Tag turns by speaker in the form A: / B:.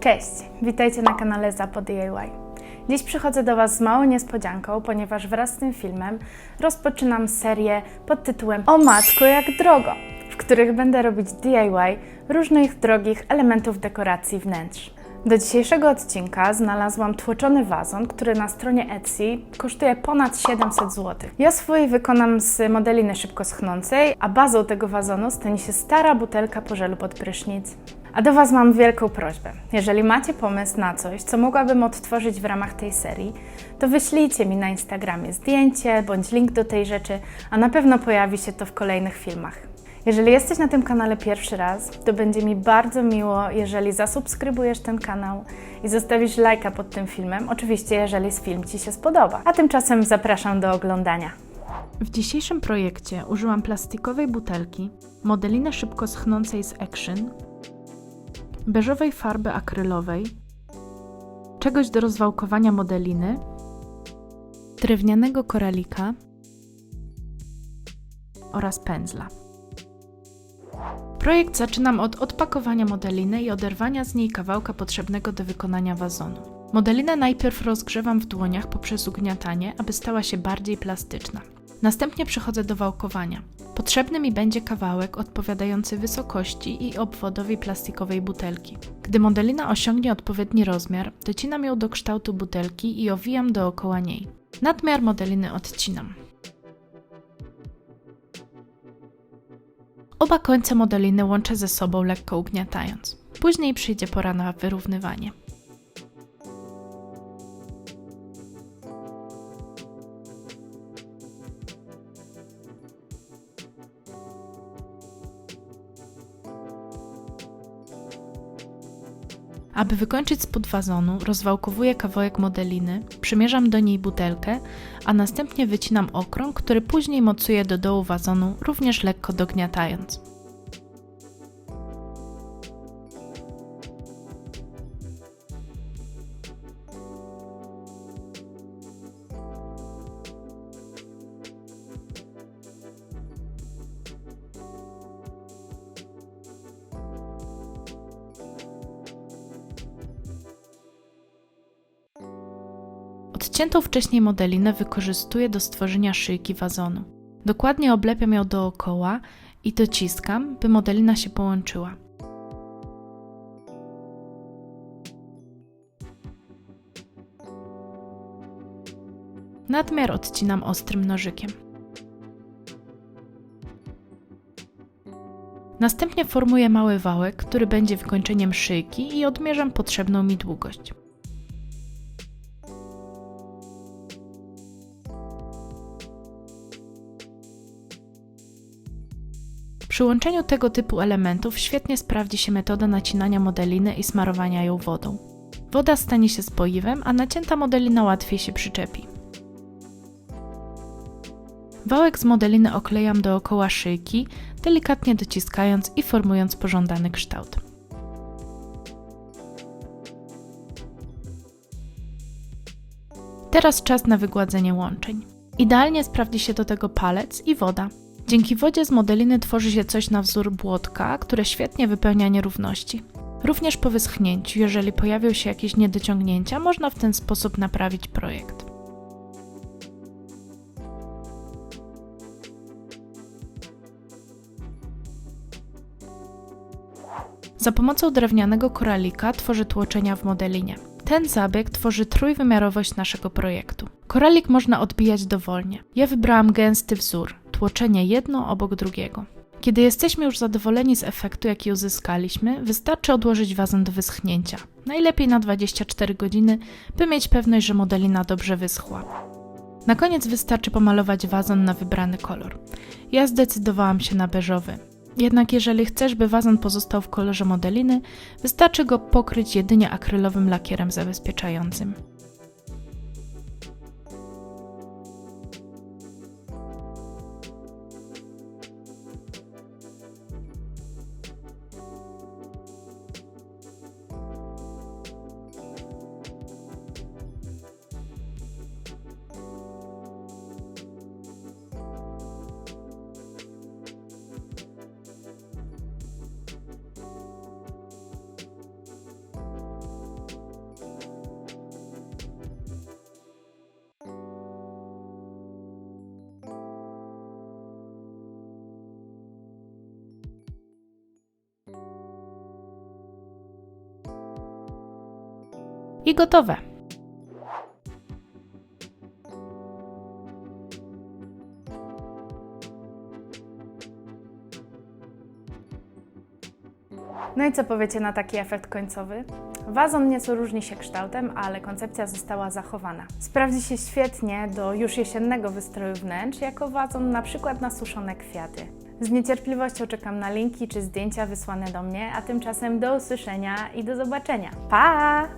A: Cześć, witajcie na kanale Zapo DIY. Dziś przychodzę do Was z małą niespodzianką, ponieważ wraz z tym filmem rozpoczynam serię pod tytułem O matko jak drogo, w których będę robić DIY różnych drogich elementów dekoracji wnętrz. Do dzisiejszego odcinka znalazłam tłoczony wazon, który na stronie Etsy kosztuje ponad 700 zł. Ja swój wykonam z modeliny szybko schnącej, a bazą tego wazonu stanie się stara butelka po żelu pod prysznic. A do Was mam wielką prośbę. Jeżeli macie pomysł na coś, co mogłabym odtworzyć w ramach tej serii, to wyślijcie mi na Instagramie zdjęcie bądź link do tej rzeczy, a na pewno pojawi się to w kolejnych filmach. Jeżeli jesteś na tym kanale pierwszy raz, to będzie mi bardzo miło, jeżeli zasubskrybujesz ten kanał i zostawisz lajka pod tym filmem, oczywiście jeżeli film Ci się spodoba. A tymczasem zapraszam do oglądania. W dzisiejszym projekcie użyłam plastikowej butelki, modeliny szybko schnącej z Action, beżowej farby akrylowej, czegoś do rozwałkowania modeliny, drewnianego koralika oraz pędzla. Projekt zaczynam od odpakowania modeliny i oderwania z niej kawałka potrzebnego do wykonania wazonu. Modelinę najpierw rozgrzewam w dłoniach poprzez ugniatanie, aby stała się bardziej plastyczna. Następnie przechodzę do wałkowania. Potrzebny mi będzie kawałek odpowiadający wysokości i obwodowi plastikowej butelki. Gdy modelina osiągnie odpowiedni rozmiar, docinam ją do kształtu butelki i owijam dookoła niej. Nadmiar modeliny odcinam. Oba końce modeliny łączę ze sobą lekko ugniatając. Później przyjdzie pora na wyrównywanie. Aby wykończyć spód wazonu, rozwałkowuję kawałek modeliny, przymierzam do niej butelkę, a następnie wycinam okrąg, który później mocuję do dołu wazonu, również lekko dogniatając. Odciętą wcześniej modelinę wykorzystuję do stworzenia szyjki wazonu. Dokładnie oblepiam ją dookoła i dociskam, by modelina się połączyła. Nadmiar odcinam ostrym nożykiem. Następnie formuję mały wałek, który będzie wykończeniem szyjki i odmierzam potrzebną mi długość. Przy łączeniu tego typu elementów świetnie sprawdzi się metoda nacinania modeliny i smarowania ją wodą. Woda stanie się spoiwem, a nacięta modelina łatwiej się przyczepi. Wałek z modeliny oklejam dookoła szyjki, delikatnie dociskając i formując pożądany kształt. Teraz czas na wygładzenie łączeń. Idealnie sprawdzi się do tego palec i woda. Dzięki wodzie z modeliny tworzy się coś na wzór błotka, które świetnie wypełnia nierówności. Również po wyschnięciu, jeżeli pojawią się jakieś niedociągnięcia, można w ten sposób naprawić projekt. Za pomocą drewnianego koralika tworzę tłoczenia w modelinie. Ten zabieg tworzy trójwymiarowość naszego projektu. Koralik można odbijać dowolnie. Ja wybrałam gęsty wzór, tłoczenie jedno obok drugiego. Kiedy jesteśmy już zadowoleni z efektu, jaki uzyskaliśmy, wystarczy odłożyć wazon do wyschnięcia. Najlepiej na 24 godziny, by mieć pewność, że modelina dobrze wyschła. Na koniec wystarczy pomalować wazon na wybrany kolor. Ja zdecydowałam się na beżowy. Jednak jeżeli chcesz, by wazon pozostał w kolorze modeliny, wystarczy go pokryć jedynie akrylowym lakierem zabezpieczającym. I gotowe. No i co powiecie na taki efekt końcowy? Wazon nieco różni się kształtem, ale koncepcja została zachowana. Sprawdzi się świetnie do już jesiennego wystroju wnętrz, jako wazon na przykład na suszone kwiaty. Z niecierpliwością czekam na linki czy zdjęcia wysłane do mnie, a tymczasem do usłyszenia i do zobaczenia. Pa!